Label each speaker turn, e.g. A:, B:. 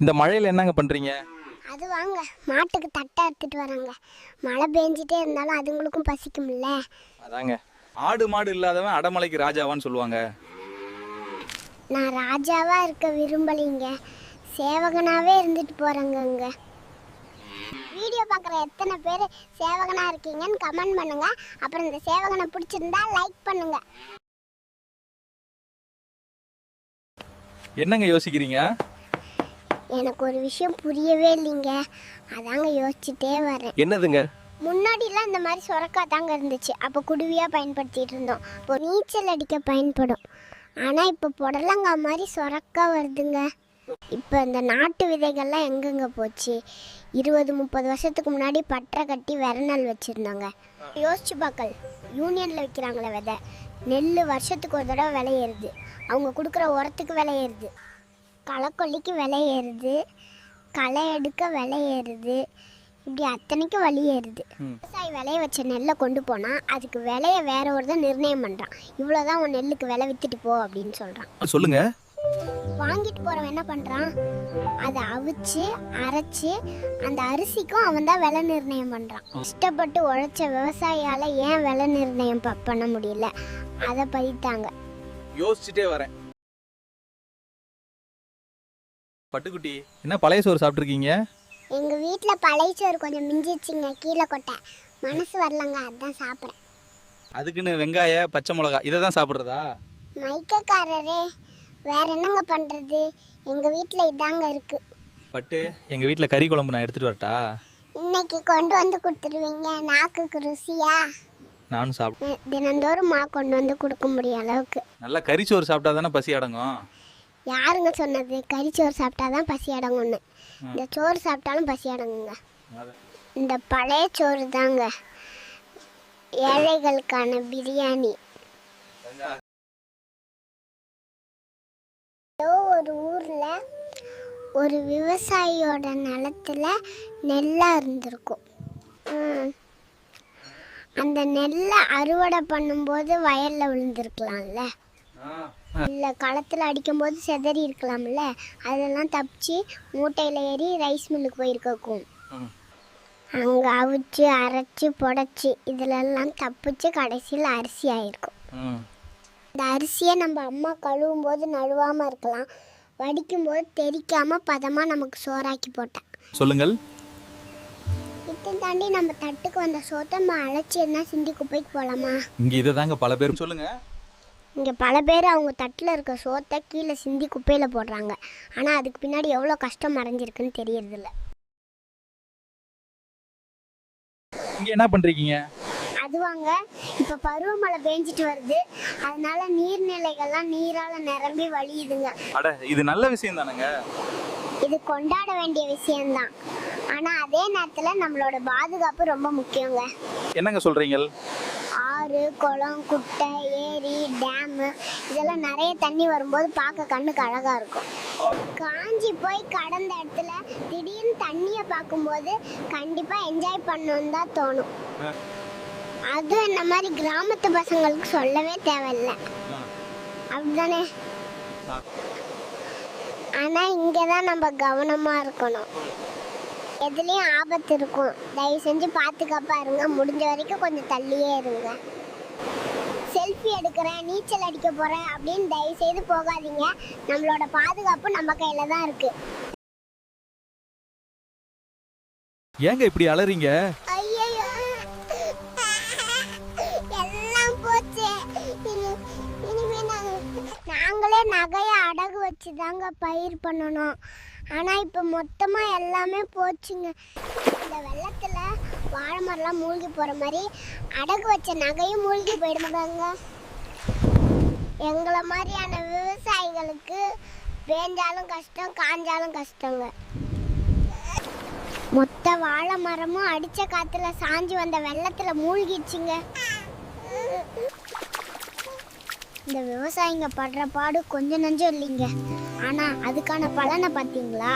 A: இந்த மழையில் என்னங்க பண்ணுறீங்க
B: அது வாங்க மாட்டுக்கு தட்டை எடுத்துட்டு வராங்க மழை பெஞ்சிட்டே இருந்தாலும் அதுங்களுக்கும் பசிக்கும்ல.
A: அதாங்க. ஆடு மாடு இல்லாதவன் அடமலைக்கு ராஜாவான்னு சொல்லுவாங்க.
B: நான் ராஜாவா இருக்க விரும்பலைங்க. சேவகனாவே இருந்துட்டு போறேங்க அங்க வீடியோ பார்க்குற எத்தனை பேர் சேவகனா இருக்கீங்கன்னு கமெண்ட் பண்ணுங்க. அப்புறம் இந்த சேவகனை பிடிச்சிருந்தா லைக் பண்ணுங்க.
A: என்னங்க யோசிக்கிறீங்க?
B: எனக்கு ஒரு விஷயம் புரியவே இல்லைங்க. அதாங்க யோசிச்சுட்டே வரேன்.
C: என்னதுங்க?
B: முன்னாடிலாம் இந்த மாதிரி சுரக்கா தாங்க இருந்துச்சு. அப்போ குடுவியாக பயன்படுத்திட்டு இருந்தோம். இப்போ நீச்சல் அடிக்க பயன்படும். ஆனால் இப்போ புடலங்காய் மாதிரி சுரக்கா வருதுங்க. இப்போ இந்த நாட்டு விதைகள்லாம் எங்கெங்க போச்சு? இருபது முப்பது வருஷத்துக்கு முன்னாடி பட்டறை கட்டி விரநல் வச்சுருந்தாங்க. யோசிச்சு பார்க்கல். யூனியனில் விற்கிறாங்களே விதை. நெல் வருஷத்துக்கு ஒரு தடவை விலை ஏறுது. அவங்க கொடுக்குற உரத்துக்கு விலை ஏறுது. களக்கொல்லிக்கு விலை ஏறுது. களை எடுக்க விலை ஏறுது. இப்படி அத்தனைக்கும் வழி ஏறுது. விவசாயி விளைய வச்ச நெல்லை கொண்டு போனால் அதுக்கு விலையை வேற ஒரு தான் நிர்ணயம் பண்ணுறான் இவ்வளோதான் உன் நெல்லுக்கு விலை வித்துட்டு போ அப்படின்னு சொல்கிறான்
A: சொல்லுங்க.
B: வாங்கிட்டு போகிறவன் என்ன பண்ணுறான் அதை அவிச்சு அரைச்சு அந்த அரிசிக்கும் அவன் தான் விலை நிர்ணயம் பண்ணுறான் கஷ்டப்பட்டு உழைச்ச விவசாயியால் ஏன் விலை நிர்ணயம் ப- பண்ண முடியல? அதை பதித்தாங்க.
A: யோசிச்சுட்டே வரேன். பட்டுக்குட்டி. என்ன பழைய சோறு சாப்பிட்ருக்கீங்க
B: எங்கள் வீட்டில் பழைய சோறு கொஞ்சம் மிஞ்சிச்சுங்க கீழே கொட்டை மனசு வரலங்க அதான் சாப்பிட்றேன்.
A: அதுக்குன்னு வெங்காய பச்சை மிளகா இதை தான் சாப்பிட்றதா?
B: மைக்கக்காரரே வேற என்னங்க பண்ணுறது எங்கள் வீட்டில் இதாங்க இருக்குது
A: பட்டு எங்கள் வீட்டில் கறி குழம்பு நான் எடுத்துகிட்டு வரட்டா?
B: இன்னைக்கு கொண்டு வந்து கொடுத்துருவீங்க நாக்குக்கு ருசியா?
A: நானும் சாப்பிட்
B: தி- தினந்தோறும் மா கொண்டு வந்து கொடுக்க முடிய அளவுக்கு.
A: நல்லா கறிச்சோறு சாப்பிட்டா தானே பசி அடங்கும்?
B: யாருங்க சொன்னது? கறிச்சோறு சாப்பிட்டா தான் பசி அடங்கும்னு. இந்த சோறு சாப்பிட்டாலும் பசி அடங்குங்க. இந்த பழைய சோறு தாங்க. ஏழைகளுக்கான பிரியாணி. ஏதோ ஒரு ஊரில் ஒரு விவசாயியோட நிலத்துல நெல்லாக இருந்திருக்கும். அந்த நெல்லை அறுவடை பண்ணும்போது வயலில் விழுந்திருக்கலாம்ல. இல்லை களத்தில் அடிக்கும்போது செதறி இருக்கலாம்ல. அதெல்லாம் தப்பிச்சு மூட்டையில் ஏறி ரைஸ் மில்லுக்கு போயிருக்கும். அங்கே அவிச்சு அரைச்சி புடச்சி இதிலெல்லாம் தப்பிச்சு கடைசியில் அரிசி ஆயிருக்கும். இந்த அரிசியை நம்ம அம்மா கழுவும் போது நழுவாமல் இருக்கலாம். வடிக்கும் போது தெரிக்காமல் பதமாக நமக்கு சோறாக்கி போட்டேன்.
A: சொல்லுங்கள்.
B: இதை தாண்டி நம்ம தட்டுக்கு வந்த சோத்தை நம்ம அழைச்சிருந்தா சிந்தி குப்பைக்கு போகலாமா
A: இங்கே இதை தாங்க பல பேர் சொல்லுங்க.
B: இங்கே பல பேர் அவங்க தட்டில் இருக்க சோத்தை கீழே சிந்தி குப்பையில் போடுறாங்க. ஆனால் அதுக்கு பின்னாடி எவ்வளோ கஷ்டம் மறைஞ்சிருக்குன்னு தெரியறதில்ல.
A: இங்கே என்ன பண்ணுறீங்க
B: அதுவாங்க இப்போ பருவமழை பெஞ்சிட்டு வருது. அதனால நீர்நிலைகள்லாம் நீரால் நிரம்பி வழியுதுங்க.
A: அட இது நல்ல விஷயம் தானேங்க?
B: இது கொண்டாட வேண்டிய விஷயம்தான். ஆனால் அதே நேரத்தில் நம்மளோட பாதுகாப்பு ரொம்ப முக்கியங்க.
A: என்னங்க சொல்கிறீங்க
B: ஆறு குளம் குட்டை ஏரி டேமு இதெல்லாம் நிறைய தண்ணி வரும்போது பார்க்க கண்ணுக்கு அழகாக இருக்கும். காஞ்சி போய் கடந்த இடத்துல திடீர்னு தண்ணியை பார்க்கும்போது கண்டிப்பாக என்ஜாய் பண்ணணும்னு தான் தோணும். அதுவும் இந்த மாதிரி கிராமத்து பசங்களுக்கு சொல்லவே தேவையில்லை. அப்படிதானே? ஆனால் இங்கே தான் நம்ம கவனமாக இருக்கணும். எதுலேயும் ஆபத்து இருக்கும். தயவு செஞ்சு பாதுகாப்பா இருங்க. முடிஞ்ச வரைக்கும் கொஞ்சம் தள்ளியே இருங்க. செல்ஃபி எடுக்கிறேன் நீச்சல் அடிக்க போகிறேன் அப்படின்னு தயவு செய்து போகாதீங்க. நம்மளோட பாதுகாப்பு நம்ம கையில் தான் இருக்கு.
A: ஏங்க இப்படி அலறீங்க?
B: ஐயோ எல்லாம் போச்சு. நாங்களே நகையை வச்சு தாங்க பயிர் பண்ணணும். ஆனால் இப்போ மொத்தமாக எல்லாமே போச்சுங்க. இந்த வெள்ளத்தில் வாழை மரம்லாம் மூழ்கி போகிற மாதிரி அடகு வச்ச நகையும் மூழ்கி போயிடுமாங்க எங்களை மாதிரியான விவசாயிகளுக்கு பேஞ்சாலும் கஷ்டம் காஞ்சாலும் கஷ்டங்க. மொத்த வாழை மரமும் அடித்த காற்றுல சாஞ்சி வந்த வெள்ளத்தில் மூழ்கிடுச்சுங்க. இந்த விவசாயிங்க படுற பாடு கொஞ்சம் நஞ்சம் இல்லைங்க. ஆனா அதுக்கான பலனை பார்த்தீங்களா?